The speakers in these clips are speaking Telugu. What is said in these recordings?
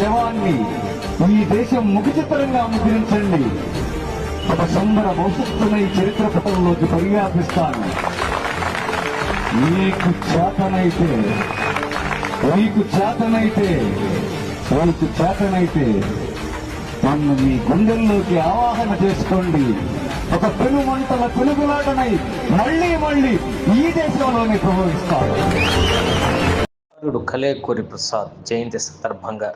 శవాన్ని ఈ దేశం ముఖచిత్రంగా ముద్రించండి. ఒక సుందర భవిష్యత్తునై చరిత్ర పటంలోకి పరివ్యాపిస్తాను. మీకు చేతనైతే మీకు చేతనైతే మీకు చేతనైతే నన్ను మీ గుండెల్లోకి ఆవాహన చేసుకోండి. ఒక పెనుమంటల పెనుగులాటనై మళ్ళీ మళ్ళీ ఈ దేశంలోనే ప్రభవిస్తాను కలేకూరి ప్రసాద్ జయంతి సందర్భంగా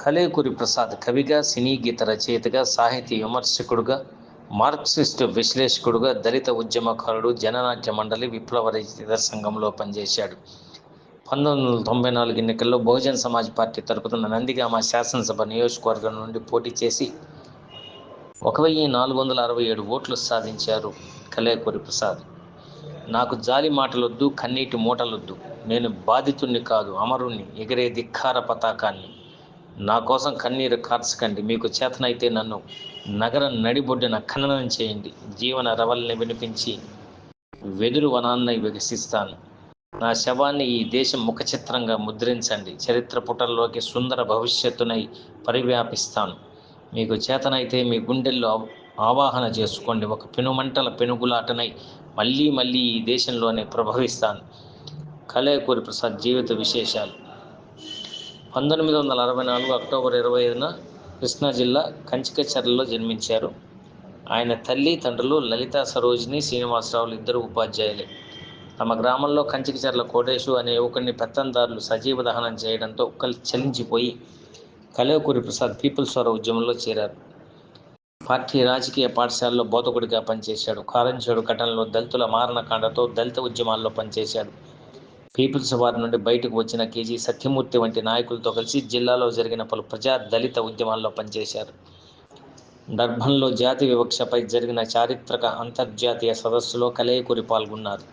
కలేకూరి ప్రసాద్ కవిగా సినీ గీత రచయితగా సాహితీ విమర్శకుడుగా మార్క్సిస్టు విశ్లేషకుడుగా దళిత ఉద్యమకారుడు జననాట్య మండలి విప్లవ రచయిత సంఘంలో పనిచేశాడు. పంతొమ్మిది వందల తొంభై నాలుగు ఎన్నికల్లో బహుజన్ సమాజ్ పార్టీ తరపున నందిగామ శాసనసభ నియోజకవర్గం నుండి పోటీ చేసి ఒక వెయ్యి నాలుగు వందల అరవై ఏడు ఓట్లు సాధించారు కలేకూరి ప్రసాద్. నాకు జాలి మాటలొద్దు కన్నీటి మూటలొద్దు. నేను బాధితుణ్ణి కాదు అమరుణ్ణి ఎగిరే ధిక్కార పతాకాన్ని. నా కోసం కన్నీరు కార్చకండి. మీకు చేతనైతే నన్ను నగరం నడిబొడ్డిన ఖననం చేయండి. జీవన రవల్ని వినిపించి వెదురు వనాన్ని వికసిస్తాను. నా శవాన్ని ఈ దేశం ముఖ చిత్రంగా ముద్రించండి. చరిత్ర పుటల్లోకి సుందర భవిష్యత్తునై పరివ్యాపిస్తాను. మీకు చేతనైతే మీ గుండెల్లో ఆవాహన చేసుకోండి. ఒక పెనుమంటల పెనుగులాటనై మళ్ళీ మళ్ళీ ఈ దేశంలోనే ప్రభవిస్తాను. కలేకూరి ప్రసాద్ జీవిత విశేషాలు. పంతొమ్మిది వందల అరవై నాలుగు అక్టోబర్ ఇరవై ఐదున కృష్ణా జిల్లా కంచికచర్లలో జన్మించారు. ఆయన తల్లి తండ్రులు లలిత సరోజిని శ్రీనివాసరావులు ఇద్దరు ఉపాధ్యాయులే. తమ గ్రామంలో కంచికచర్ల కోటేశు అనే యువకుడిని పెత్తందారులు సజీవ దహనం చేయడంతో కల్ చలించిపోయి కలేకూరి ప్రసాద్ పీపుల్స్ వార ఉద్యమంలో చేరారు. పార్టీ రాజకీయ పాఠశాలలో బోధకుడిగా పనిచేశాడు. కారంచేడు ఘటనలో దళితుల మారణకాండతో దళిత ఉద్యమాల్లో పనిచేశాడు. పీపుల్స్ వారి నుండి బయటకు వచ్చిన కేజీ సత్యమూర్తి వంటి నాయకులతో కలిసి జిల్లాలో జరిగిన పలు ప్రజా దళిత ఉద్యమాల్లో పనిచేశారు. డర్భన్లో జాతి వివక్షపై జరిగిన చారిత్రక అంతర్జాతీయ సదస్సులో కలేకూరి పాల్గొన్నారు.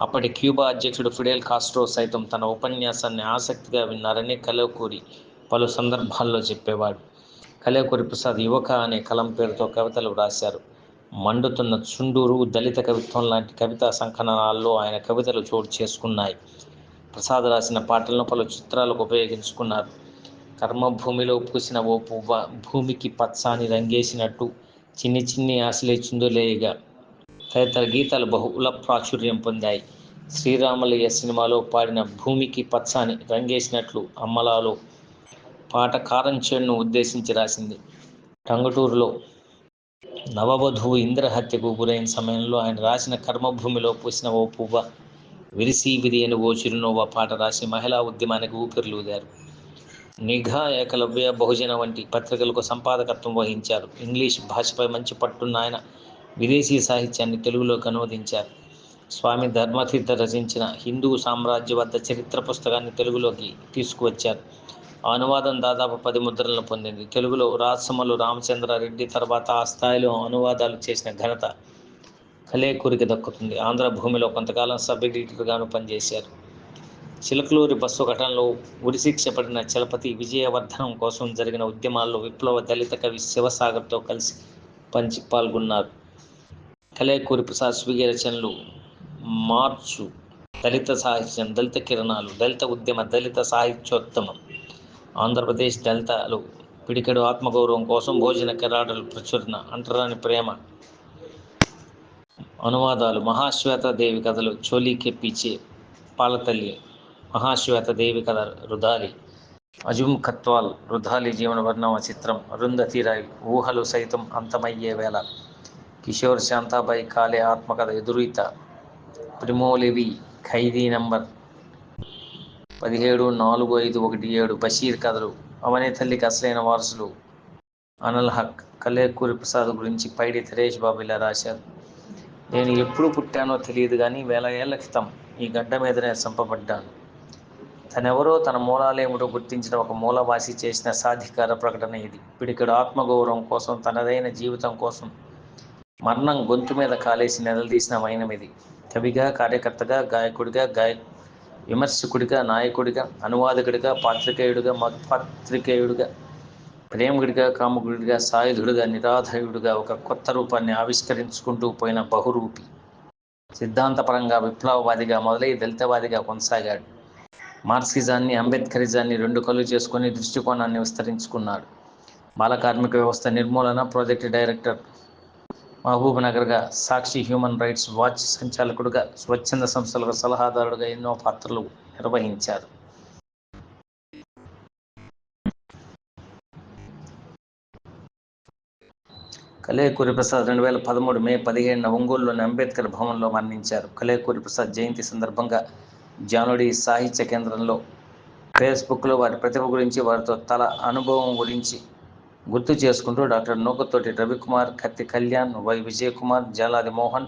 అప్పటి క్యూబా అధ్యక్షుడు ఫిడెల్ కాస్ట్రో సైతం తన ఉపన్యాసాన్ని ఆసక్తిగా విన్నారని కలేకూరి పలు సందర్భాల్లో చెప్పేవాడు. కలేకూరి ప్రసాద్ యువక అనే కలం పేరుతో కవితలు వ్రాశారు. మండుతున్న చుండూరు దళిత కవిత్వం లాంటి కవితా సంకలనాల్లో ఆయన కవితలు చోటు చేసుకున్నాయి. ప్రసాద్ రాసిన పాటలను పలు చిత్రాలకు ఉపయోగించుకున్నారు. కర్మభూమిలో పూసిన ఓ పువ్వ భూమికి పచ్చాని రంగేసినట్టు చిన్ని చిన్ని ఆశలే చిందులేయగా. తదితర గీతాలు బహుళ ప్రాచుర్యం పొందాయి. శ్రీరామలయ్య సినిమాలో పాడిన భూమికి పచ్చాని రంగేసినట్లు అమ్మలాలో పాట కారం చెడును ఉద్దేశించి రాసింది. టంగుటూరులో నవవధువు ఇంద్రహత్యకు గురైన సమయంలో ఆయన రాసిన కర్మభూమిలో పూసిన ఓ పువ్వ విరిసి విరియని ఓ చిరునవ్వ పాట రాసి మహిళా ఉద్యమానికి ఊపిరిలూదారు నిఘా ఏకలవ్య బహుజన వంటి పత్రికలకు సంపాదకత్వం వహించారు. ఇంగ్లీష్ భాషపై మంచి పట్టున్న ఆయన విదేశీ సాహిత్యాన్ని తెలుగులోకి అనువదించారు. స్వామి ధర్మతీర్థ రచించిన హిందూ సామ్రాజ్యబద్ధ చరిత్ర పుస్తకాన్ని తెలుగులోకి తీసుకువచ్చారు. అనువాదం దాదాపు పది ముద్రలను పొందింది. తెలుగులో రాసమలు రామచంద్రారెడ్డి తర్వాత ఆ స్థాయిలో అనువాదాలు చేసిన ఘనత కలేకూరికి దక్కుతుంది. ఆంధ్ర భూమిలో కొంతకాలం సబ్ ఎడిటర్గాను పనిచేశారు. చిలకలూరి బస్సు ఘటనలో ఉరిశిక్ష పడిన చలపతి విజయవర్ధనం కోసం జరిగిన ఉద్యమాల్లో విప్లవ దళిత కవి శివసాగర్తో కలిసి పంచి పాల్గొన్నారు. కలేకూరి ప్రసాద్ స్వీయ రచనలు మార్చు దళిత సాహిత్యం దళిత కిరణాలు దళిత ఉద్యమ దళిత సాహిత్యోత్తమం ఆంధ్రప్రదేశ్ దళితాలు పిడికెడు ఆత్మగౌరవం కోసం భోజన కెరాటలు ప్రచురణ అంటరాని ప్రేమ. అనువాదాలు మహాశ్వేత దేవి కథలు చోలీకే పీచే పాలతల్లి మహాశ్వేత దేవి కథ రుదాలి. అజుమ్ కత్వాల్ రుధాలి జీవన వర్ణమ చిత్రం అరుంధతి రాయ్ ఊహలు సైతం అంతమయ్యే వేళ. కిషోర్ శాంతాబాయి కాలే ఆత్మకథ ఎదురీత ప్రిమోలివి ఖైదీ నంబర్ పదిహేడు నాలుగు ఐదు ఒకటి ఏడు బషీర్ కథలు అవనే తల్లికి అసలైన వారసులు. అనల్ హక్ కలేకూరి ప్రసాద్ గురించి పైడి థరేష్ బాబు ఇలా రాశారు. నేను ఎప్పుడు పుట్టానో తెలియదు కానీ వేల ఏళ్ళ క్రితం ఈ గడ్డ మీదనే చంపబడ్డాను. తనెవరో తన మూలాలేమిటో గుర్తించిన ఒక మూలవాసి చేసిన సాధికార ప్రకటన ఇది. పిడికెడు ఆత్మగౌరవం కోసం తనదైన జీవితం కోసం మరణం గొంతు మీద కాలేసి నిలదీసిన వైనమిది ఇది కవిగా కార్యకర్తగా గాయకుడిగా గాయ విమర్శకుడిగా నాయకుడిగా అనువాదకుడిగా పాత్రికేయుడిగా మత్పాత్రికేయుడిగా ప్రేమికుడిగా కాముకుడిగా సాయుధుడిగా నిరాధయుడిగా ఒక కొత్త రూపాన్ని ఆవిష్కరించుకుంటూ పోయిన బహురూపి. సిద్ధాంతపరంగా విప్లవవాదిగా మొదలై దళితవాదిగా కొనసాగాడు. మార్క్సిజాన్ని అంబేద్కరిజాన్ని రెండు కళ్ళు చేసుకుని దృష్టికోణాన్ని విస్తరించుకున్నాడు. బాల కార్మిక వ్యవస్థ నిర్మూలన ప్రాజెక్టు డైరెక్టర్ మహబూబ్నగర్గా సాక్షి హ్యూమన్ రైట్స్ వాచ్ సంచాలకుడుగా స్వచ్ఛంద సంస్థలకు సలహాదారుడుగా ఎన్నో పాత్రలు నిర్వహించారు. కలేకూరి ప్రసాద్ రెండు వేల పదమూడు మే పదిహేడున ఒంగోలులోని అంబేద్కర్ భవన్లో మరణించారు. కలేకూరి ప్రసాద్ జయంతి సందర్భంగా జానుడి సాహిత్య కేంద్రంలో ఫేస్బుక్లో వారి ప్రతిభ గురించి వారితో తల అనుభవం గురించి గుర్తు చేసుకుంటూ doctor Nukathoti Ravikumar Kathi Kalyan Y Vijay Kumar Jaladi Mohan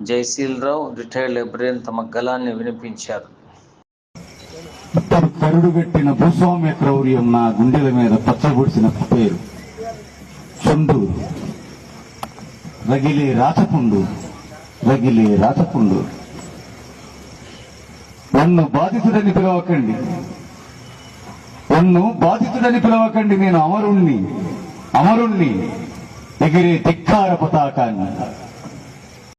Jayaseelarao retired librarian తమ గలాన్ని వినిపించారు. ఇద్దరు కరుడుగట్టిన భూస్వామ్య క్రౌర్యం నా గుండెల మీద పచ్చబుడిసిన పేరు. చందూరు రగిలే రాచపుండు. రగిలే రాచపుండు. నన్ను బాధితుడని పిలవకండి. నన్ను బాధితుడని పిలవకండి నేను అమరుణ్ణి అమరుణ్ణి ఎగిరే ధిక్కార పతాకాన్ని.